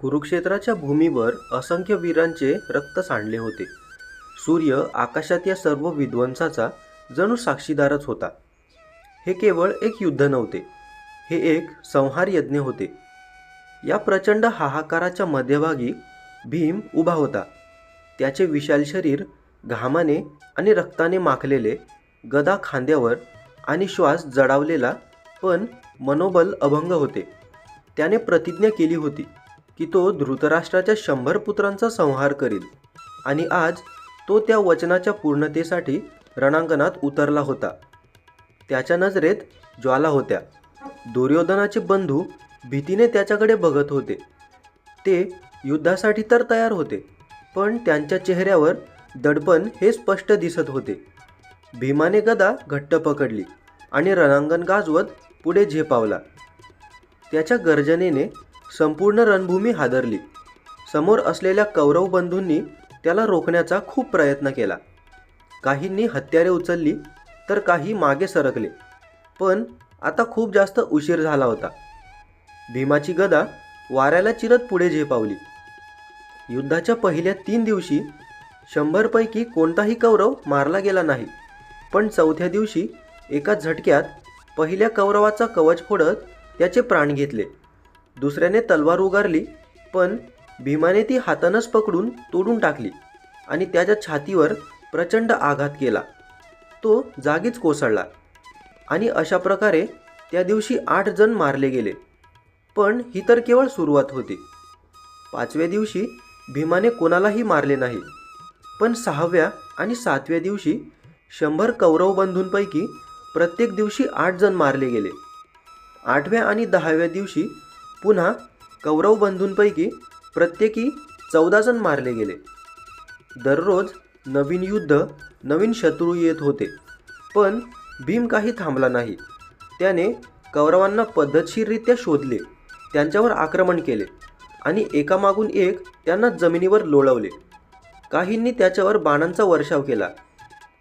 कुरुक्षेत्राच्या भूमीवर असंख्य वीरांचे रक्त सांडले होते. सूर्य आकाशात या सर्व विध्वंसाचा जणू साक्षीदारच होता. हे केवळ एक युद्ध नव्हते हे एक संहार यज्ञ होते. या प्रचंड हाहाकाराच्या मध्यभागी भीम उभा होता. त्याचे विशाल शरीर घामाने आणि रक्ताने माखलेले गदा खांद्यावर आणि श्वास जडावलेला पण मनोबल अभंग होते. त्याने प्रतिज्ञा केली होती की तो धृतराष्ट्राच्या शंभर पुत्रांचा संहार करील. आणि आज तो त्या वचनाच्या पूर्णतेसाठी रणांगणात उतरला होता. त्याच्या नजरेत ज्वाला होत्या. दुर्योधनाचे बंधू भीतीने त्याच्याकडे बघत होते. ते युद्धासाठी तर तयार होते पण त्यांच्या चेहऱ्यावर दडपण हे स्पष्ट दिसत होते. भीमाने गदा घट्ट पकडली आणि रणांगण गाजवत पुढे झेपावला. त्याच्या गर्जनेने संपूर्ण रणभूमी हादरली. समोर असलेल्या कौरव बंधूंनी त्याला रोखण्याचा खूप प्रयत्न केला. काहींनी हत्यारे उचलली तर काही मागे सरकले. पण आता खूप जास्त उशीर झाला होता. भीमाची गदा वाऱ्याला चिरत पुढे झेपावली. युद्धाच्या पहिल्या तीन दिवशी शंभरपैकी कोणताही कौरव मारला गेला नाही. पण चौथ्या दिवशी एका झटक्यात पहिल्या कौरवाचा कवच फोडत त्याचे प्राण घेतले. दुसऱ्याने तलवार उगारली पण भीमाने ती हातानंच पकडून तोडून टाकली आणि त्याच्या छातीवर प्रचंड आघात केला. तो जागीच कोसळला आणि अशा प्रकारे त्या दिवशी आठ जण मारले गेले. पण ही तर केवळ सुरुवात होती. पाचव्या दिवशी भीमाने कोणालाही मारले नाही. पण सहाव्या आणि सातव्या दिवशी शंभर कौरव बंधूंपैकी प्रत्येक दिवशी आठ जण मारले गेले. आठव्या आणि दहाव्या दिवशी पुन्हा कौरव बंधूंपैकी प्रत्येकी चौदा जण मारले गेले. दररोज नवीन युद्ध नवीन शत्रू येत होते. पण भीम काही थांबला नाही. त्याने कौरवांना पद्धतशीररित्या शोधले त्यांच्यावर आक्रमण केले आणि एकामागून एक त्यांना जमिनीवर लोळवले. काहींनी त्याच्यावर बाणांचा वर्षाव केला.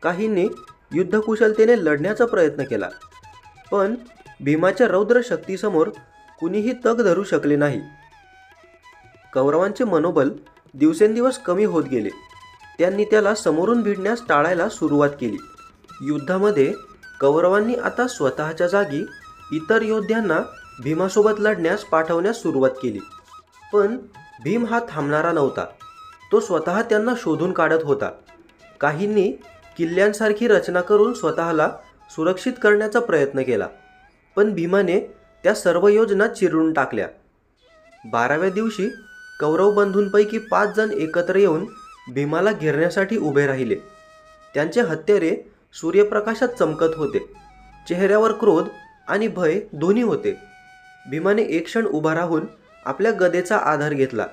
काहींनी युद्धकुशलतेने लढण्याचा प्रयत्न केला. पण भीमाच्या रौद्र शक्तीसमोर कुणीही तग धरू शकले नाही. कौरवांचे मनोबल दिवसेंदिवस कमी होत गेले. त्यांनी त्याला समोरून भिडण्यास टाळायला सुरुवात केली. युद्धामध्ये कौरवांनी आता स्वतःच्या जागी इतर योद्ध्यांना भीमासोबत लढण्यास पाठवण्यास सुरुवात केली. पण भीम हा थांबणारा नव्हता. तो स्वतः त्यांना शोधून काढत होता. काहींनी किल्ल्यांसारखी रचना करून स्वतःला सुरक्षित करण्याचा प्रयत्न केला. पण भीमाने त्या सर्व योजना चिरून टाकल्या. बाराव्या दिवशी कौरव बंधूंपैकी पाच जण एकत्र येऊन भीमाला घेरण्यासाठी उभे राहिले. त्यांचे हत्यारे सूर्यप्रकाशात चमकत होते. चेहऱ्यावर क्रोध आणि भय दोन्ही होते. भीमाने एक क्षण उभा राहून आपल्या गदेचा आधार घेतला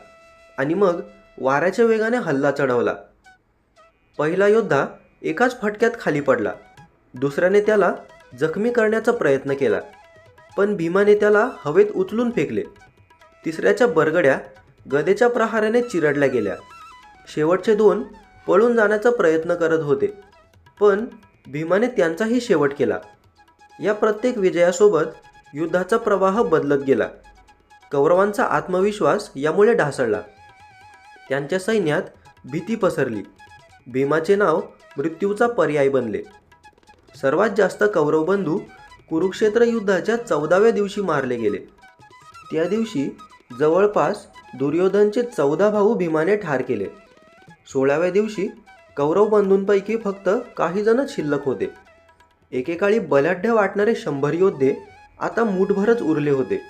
आणि मग वाऱ्याच्या वेगाने हल्ला चढवला. पहिला योद्धा एकाच फटक्यात खाली पडला. दुसऱ्याने त्याला जखमी करण्याचा प्रयत्न केला. पण भीमाने त्याला हवेत उचलून फेकले. तिसऱ्याच्या बरगड्या गदेच्या प्रहाराने चिरडल्या गेल्या. शेवटचे दोन पळून जाण्याचा प्रयत्न करत होते. पण भीमाने त्यांचाही शेवट केला. या प्रत्येक विजयासोबत युद्धाचा प्रवाह बदलत गेला. कौरवांचा आत्मविश्वास यामुळे ढासळला. त्यांच्या सैन्यात भीती पसरली. भीमाचे नाव मृत्यूचा पर्याय बनले. सर्वात जास्त कौरवबंधू कुरुक्षेत्र युद्धाच्या चौदाव्या दिवशी मारले गेले. त्या दिवशी जवळपास दुर्योधनचे चौदा भाऊ भीमाने ठार केले. सोळाव्या दिवशी कौरव बंधूंपैकी फक्त काही जणच शिल्लक होते. एकेकाळी बलाढ्य वाटणारे शंभर योद्धे आता मूठभरच उरले होते.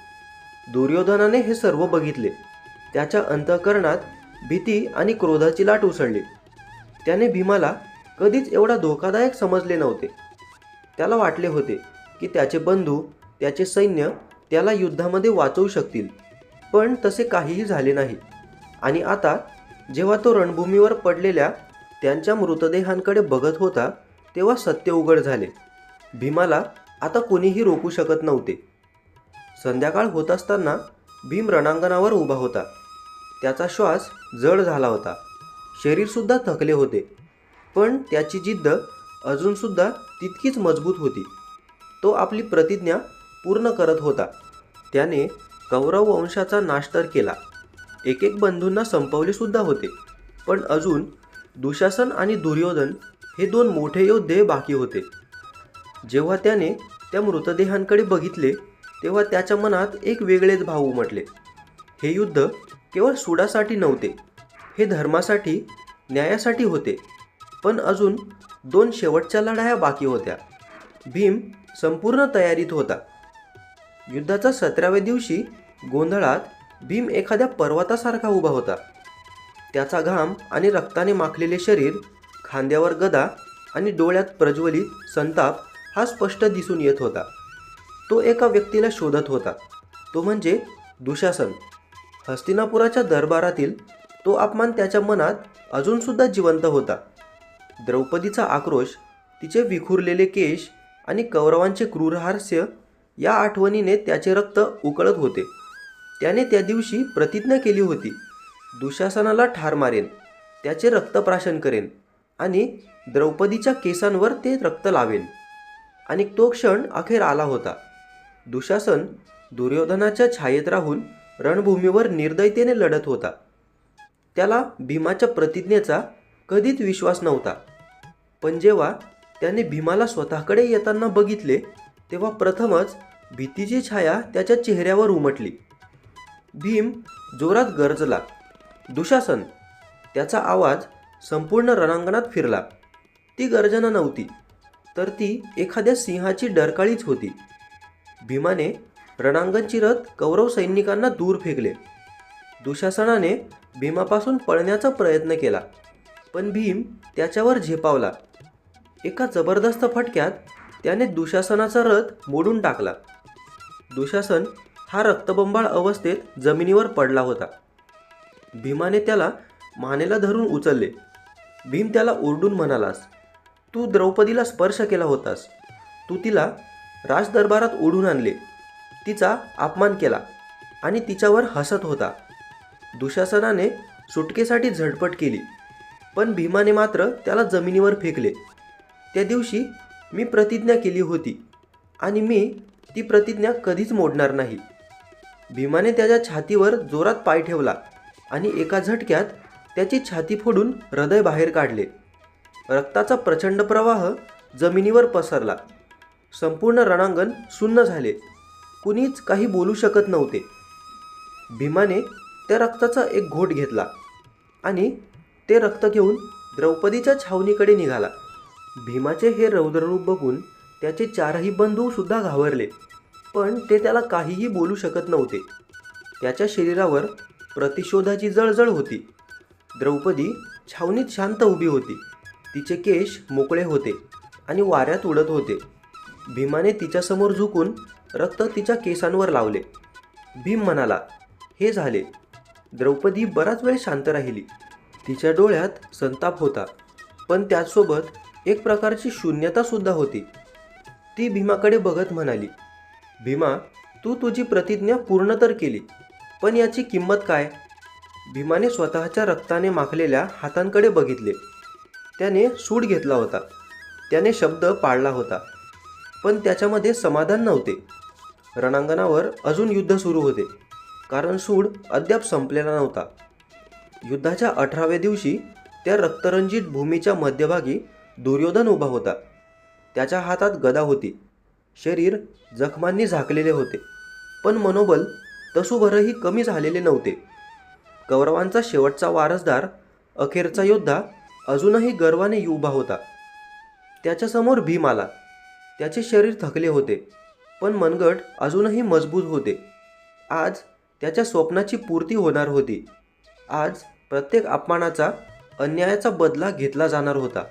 दुर्योधनाने हे सर्व बघितले. त्याच्या अंतःकरणात भीती आणि क्रोधाची लाट उसळली. त्याने भीमाला कधीच एवढा धोकादायक समजले नव्हते. त्याला वाटले होते की त्याचे बंधू त्याचे सैन्य त्याला युद्धामध्ये वाचवू शकतील. पण तसे काहीही झाले नाही. आणि आता जेव्हा तो रणभूमीवर पडलेल्या त्यांच्या मृतदेहांकडे बघत होता तेव्हा सत्य उघड झाले. भीमाला आता कोणीही रोखू शकत नव्हते. संध्याकाळ होत असताना भीम रणांगणावर उभा होता. त्याचा श्वास जड झाला होता. शरीरसुद्धा थकले होते. पण त्याची जिद्द अजूनसुद्धा तितकीच मजबूत होती. तो आपली प्रतिज्ञा पूर्ण करत होता. त्याने कौरव वंशाचा नाश तर केला. एक एक बंधूंना संपवले सुद्धा होते. पण अजून दुशासन आणि दुर्योधन हे दोन मोठे योद्धे बाकी होते. जेव्हा त्याने त्या मृतदेहांकडे बघितले तेव्हा त्याच्या मनात एक वेगळेच भाव उमटले. हे युद्ध केवळ सुडासाठी नव्हते हे धर्मासाठी न्यायासाठी होते. पण अजून दोन शेवटच्या लढाया बाकी होत्या. भीम संपूर्ण तयारीत होता. युद्धाच्या सतराव्या दिवशी गोंधळात भीम एखाद्या पर्वतासारखा उभा होता. त्याचा घाम आणि रक्ताने माखलेले शरीर खांद्यावर गदा आणि डोळ्यात प्रज्वलित संताप हा स्पष्ट दिसून येत होता. तो एका व्यक्तीला शोधत होता. तो म्हणजे दुशासन. हस्तिनापुराच्या दरबारातील तो अपमान त्याच्या मनात अजूनसुद्धा जिवंत होता. द्रौपदीचा आक्रोश तिचे विखुरलेले केश आणि कौरवांचे क्रूरहास्य या आठवणीने त्याचे रक्त उकळत होते. त्याने त्या दिवशी प्रतिज्ञा केली होती दुशासनाला ठार मारेन त्याचे रक्तप्राशन करेन आणि द्रौपदीच्या केसांवर ते रक्त लावेन. आणि तो क्षण अखेर आला होता. दुशासन दुर्योधनाच्या छायेत राहून रणभूमीवर निर्दयतेने लढत होता. त्याला भीमाच्या प्रतिज्ञेचा कधीच विश्वास नव्हता. पण जेव्हा त्याने भीमाला स्वतःकडे येताना बघितले तेव्हा प्रथमच भीतीची छाया त्याच्या चेहऱ्यावर उमटली. भीम जोरात गरजला. दुशासन त्याचा आवाज संपूर्ण रणांगणात फिरला. ती गर्जना नव्हती तर ती एखाद्या सिंहाची डरकाळीच होती. भीमाने रणांगण चिरत कौरव सैनिकांना दूर फेकले. दुशासनाने भीमापासून पळण्याचा प्रयत्न केला पण भीम त्याच्यावर झेपावला. एका जबरदस्त फटक्यात त्याने दुशासनाचा रथ मोडून टाकला. दुशासन हा रक्तबंबाळ अवस्थेत जमिनीवर पडला होता. भीमाने त्याला मानेला धरून उचलले. भीम त्याला ओरडून म्हणालास तू द्रौपदीला स्पर्श केला होतास. तू तिला राजदरबारात ओढून आणले. तिचा अपमान केला आणि तिच्यावर हसत होता. दुशासनाने सुटकेसाठी झडपट केली पण भीमाने मात्र त्याला जमिनीवर फेकले. त्या दिवशी मी प्रतिज्ञा केली होती आणि मी ती प्रतिज्ञा कधीच मोडणार नाही. भीमाने त्याच्या छातीवर जोरात पाय ठेवला आणि एका झटक्यात त्याची छाती फोडून हृदय बाहेर काढले. रक्ताचा प्रचंड प्रवाह जमिनीवर पसरला. संपूर्ण रणांगण सुन्न झाले. कुणीच काही बोलू शकत नव्हते. भीमाने त्या रक्ताचा एक घोट घेतला आणि ते रक्त घेऊन द्रौपदीच्या छावणीकडे निघाला. भीमाचे हे रौद्ररूप बघून त्याचे चारही बंधू सुद्धा घाबरले. पण ते त्याला काहीही बोलू शकत नव्हते. त्याच्या शरीरावर प्रतिशोधाची जळजळ होती. द्रौपदी छावणीत शांत उभी होती. तिचे केश मोकळे होते आणि वाऱ्यात उडत होते. भीमाने तिच्यासमोर झुकून रक्त तिच्या केसांवर लावले. भीम म्हणाला हे झाले. द्रौपदी बराच वेळ शांत राहिली. तिच्या डोळ्यात संताप होता. पण त्याचसोबत एक प्रकारची शून्यतासुद्धा होती. ती भीमाकडे बघत म्हणाली भीमा तू तुझी प्रतिज्ञा पूर्ण तर केली पण याची किंमत काय? भीमाने स्वतःच्या रक्ताने माखलेल्या हातांकडे बघितले. त्याने सूड घेतला होता. त्याने शब्द पाळला होता. पण त्याच्यामध्ये समाधान नव्हते. रणांगणावर अजून युद्ध सुरू होते. कारण सूड अद्याप संपलेला नव्हता. युद्धाच्या अठराव्या दिवशी त्या रक्तरंजित भूमीच्या मध्यभागी दुर्योधन उभा होता. त्याच्या हातात गदा होती. शरीर जखमांनी झाकलेले होते. पण मनोबल तसूभरही कमी झालेले नव्हते. कौरवांचा शेवटचा वारसदार अखेरचा योद्धा अजूनही गर्वाने उभा होता. त्याच्यासमोर भीम आला. त्याचे शरीर थकले होते. पण मनगट अजूनही मजबूत होते. आज त्याच्या स्वप्नाची पूर्ती होणार होती. आज प्रत्येक अपमानाचा अन्यायाचा बदला घेतला जाणार होता.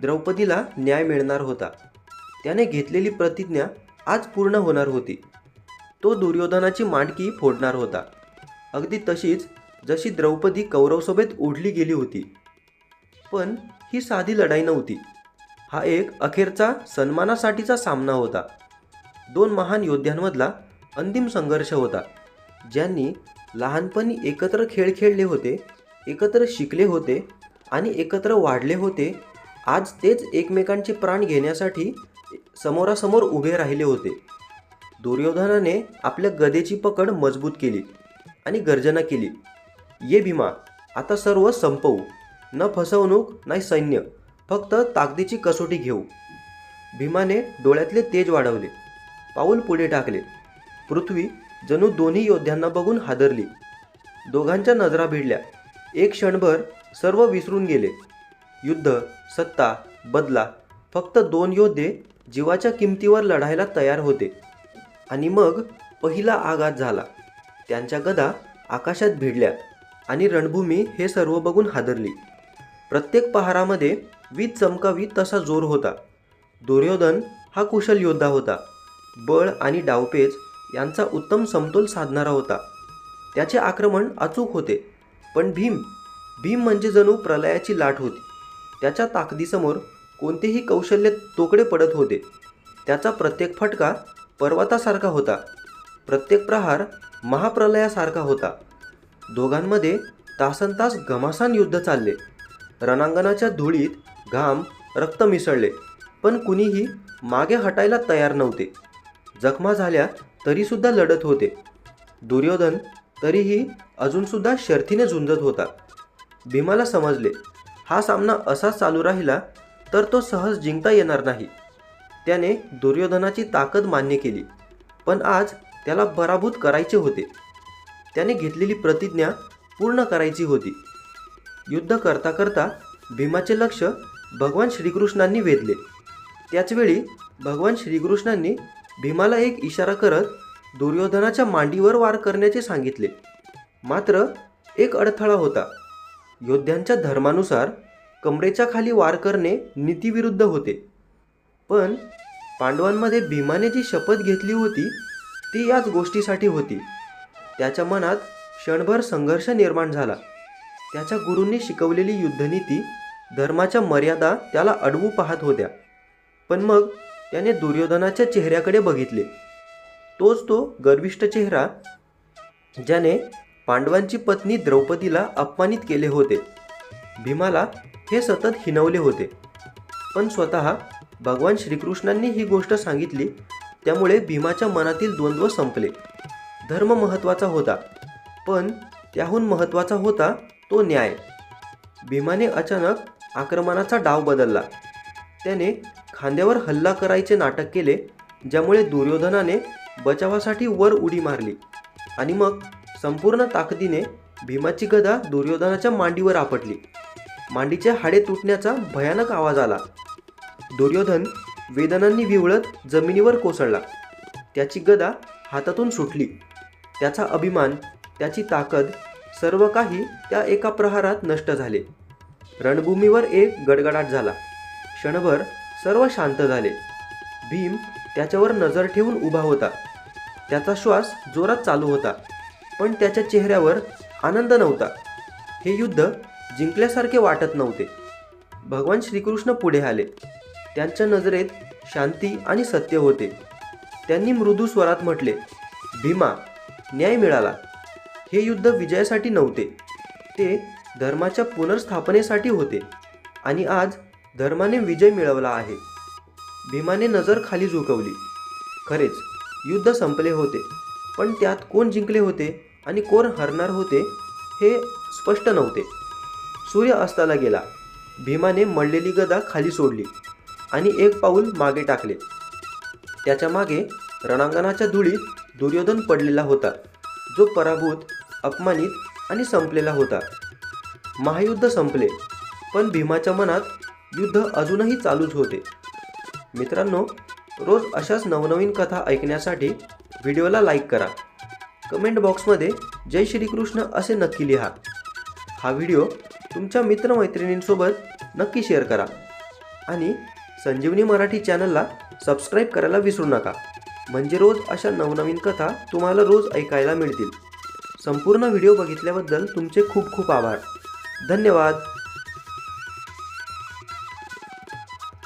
द्रौपदीला न्याय मिळणार होता. त्याने घेतलेली प्रतिज्ञा आज पूर्ण होणार होती. तो दुर्योधनाची मांडकी फोडणार होता. अगदी तशीच जशी द्रौपदी कौरवसभेत ओढली गेली होती. पण ही साधी लढाई नव्हती. हा एक अखेरचा सन्मानासाठीचा सामना होता. दोन महान योद्ध्यांमधला अंतिम संघर्ष होता. ज्यांनी लहानपणी एकत्र खेळ खेळले होते एकत्र शिकले होते आणि एकत्र वाढले होते आज तेच एकमेकांचे प्राण घेण्यासाठी समोरासमोर उभे राहिले होते. दुर्योधनाने आपल्या गदेची पकड मजबूत केली आणि गर्जना केली. ये भीमा आता सर्व संपवू. न फसवणूक नाही सैन्य. फक्त ताकदीची कसोटी घेऊ. भीमाने डोळ्यातले तेज वाढवले. पाऊल पुढे टाकले. पृथ्वी जणू दोन्ही योद्ध्यांना बघून हादरली. दोघांच्या नजरा भिडल्या. एक क्षणभर सर्व विसरून गेले. युद्ध सत्ता बदला फक्त दोन योद्धे जीवाच्या किमतीवर लढायला तयार होते. आणि मग पहिला आघात झाला. त्यांच्या गदा आकाशात भिडल्या आणि रणभूमी हे सर्व बघून हादरली. प्रत्येक पहारामध्ये वीज चमकावी तसा जोर होता. दुर्योधन हा कुशल योद्धा होता. बळ आणि डावपेच यांचा उत्तम समतोल साधणारा होता. त्याचे आक्रमण अचूक होते. पण भीम भीम म्हणजे जणू प्रलयाची लाट होती. त्याच्या ताकदीसमोर कोणतेही कौशल्य तोकडे पडत होते. त्याचा प्रत्येक फटका पर्वतासारखा होता. प्रत्येक प्रहार महाप्रलयासारखा होता. दोघांमध्ये तासनतास घमासान युद्ध चालले. रणांगणाच्या धुळीत घाम रक्त मिसळले पण कुणीही मागे हटायला तयार नव्हते. जखमा झाल्या तरीसुद्धा लढत होते. दुर्योधन तरीही अजूनसुद्धा शर्थीने झुंजत होता. भीमाला समजले हा सामना असाच चालू राहिला तर तो सहज जिंकता येणार नाही. त्याने दुर्योधनाची ताकद मान्य केली पण आज त्याला पराभूत करायचे होते. त्याने घेतलेली प्रतिज्ञा पूर्ण करायची होती. युद्ध करता करता भीमाचे लक्ष भगवान श्रीकृष्णांनी वेधले. त्याचवेळी भगवान श्रीकृष्णांनी भीमाला एक इशारा करत दुर्योधनाच्या मांडीवर वार करण्याचे सांगितले. मात्र एक अडथळा होता. योद्ध्यांच्या धर्मानुसार कमरेच्या खाली वार करणे नीतीविरुद्ध होते. पण पांडवांमध्ये भीमाने जी शपथ घेतली होती ती याच गोष्टीसाठी होती. त्याच्या मनात क्षणभर संघर्ष निर्माण झाला. त्याच्या गुरूंनी शिकवलेली युद्धनीती धर्माच्या मर्यादा त्याला अडवू पाहत होत्या. पण मग त्याने दुर्योधनाच्या चेहऱ्याकडे बघितले. तोच तो गर्विष्ट चेहरा ज्याने पांडवांची पत्नी द्रौपदीला अपमानित केले होते. भीमाला हे सतत हिनवले होते. पण स्वतः भगवान श्रीकृष्णांनी ही गोष्ट सांगितली त्यामुळे भीमाच्या मनातील द्वंद्व संपले. धर्म महत्त्वाचा होता पण त्याहून महत्त्वाचा होता तो न्याय. भीमाने अचानक आक्रमणाचा डाव बदलला. त्याने खांद्यावर हल्ला करायचे नाटक केले ज्यामुळे दुर्योधनाने बचावासाठी वर उडी मारली. आणि मग संपूर्ण ताकदीने भीमाची गदा दुर्योधनाच्या मांडीवर आपटली. मांडीचे हाडे तुटण्याचा भयानक आवाज आला. दुर्योधन वेदनांनी विवळत जमिनीवर कोसळला. त्याची गदा हातातून सुटली. त्याचा अभिमान त्याची ताकद सर्व काही त्या एका प्रहारात नष्ट झाले. रणभूमीवर एक गडगडाट झाला. क्षणभर सर्व शांत झाले. भीम त्याच्यावर नजर ठेवून उभा होता. त्याचा श्वास जोरात चालू होता. पण त्याच्या चेहऱ्यावर आनंद नव्हता. हे युद्ध जिंकल्यासारखे वाटत नव्हते. भगवान श्रीकृष्ण पुढे आले. त्यांच्या नजरेत शांती आणि सत्य होते. त्यांनी मृदू स्वरात म्हटले भीमा न्याय मिळाला. हे युद्ध विजयासाठी नव्हते. ते धर्माच्या पुनर्स्थापनेसाठी होते आणि आज धर्माने विजय मिळवला आहे. भीमाने नजर खाली झुकवली. खरेच युद्ध संपले होते. पण त्यात कोण जिंकले होते आणि कोण हरणार होते हे स्पष्ट नव्हते. सूर्य अस्ताला गेला. भीमाने मळलेली गदा खाली सोडली आणि एक पाऊल मागे टाकले. त्याच्यामागे रणांगणाच्या धुळीत दुर्योधन पडलेला होता जो पराभूत अपमानित आणि संपलेला होता. महायुद्ध संपले पण भीमाच्या मनात युद्ध अजूनही चालूच होते. मित्रांनो रोज अशाच नवनवीन कथा ऐकण्यासाठी व्हिडिओला लाईक करा. कमेंट बॉक्समध्ये जय श्रीकृष्ण असे नक्की लिहा. हा व्हिडिओ तुमच्या मित्रमैत्रिणींसोबत नक्की शेअर करा. आणि संजीवनी मराठी चॅनलला सबस्क्राईब करायला विसरू नका. म्हणजे रोज अशा नवनवीन कथा तुम्हाला रोज ऐकायला मिळतील. संपूर्ण व्हिडिओ बघितल्याबद्दल तुमचे खूप खूप आभार. धन्यवाद.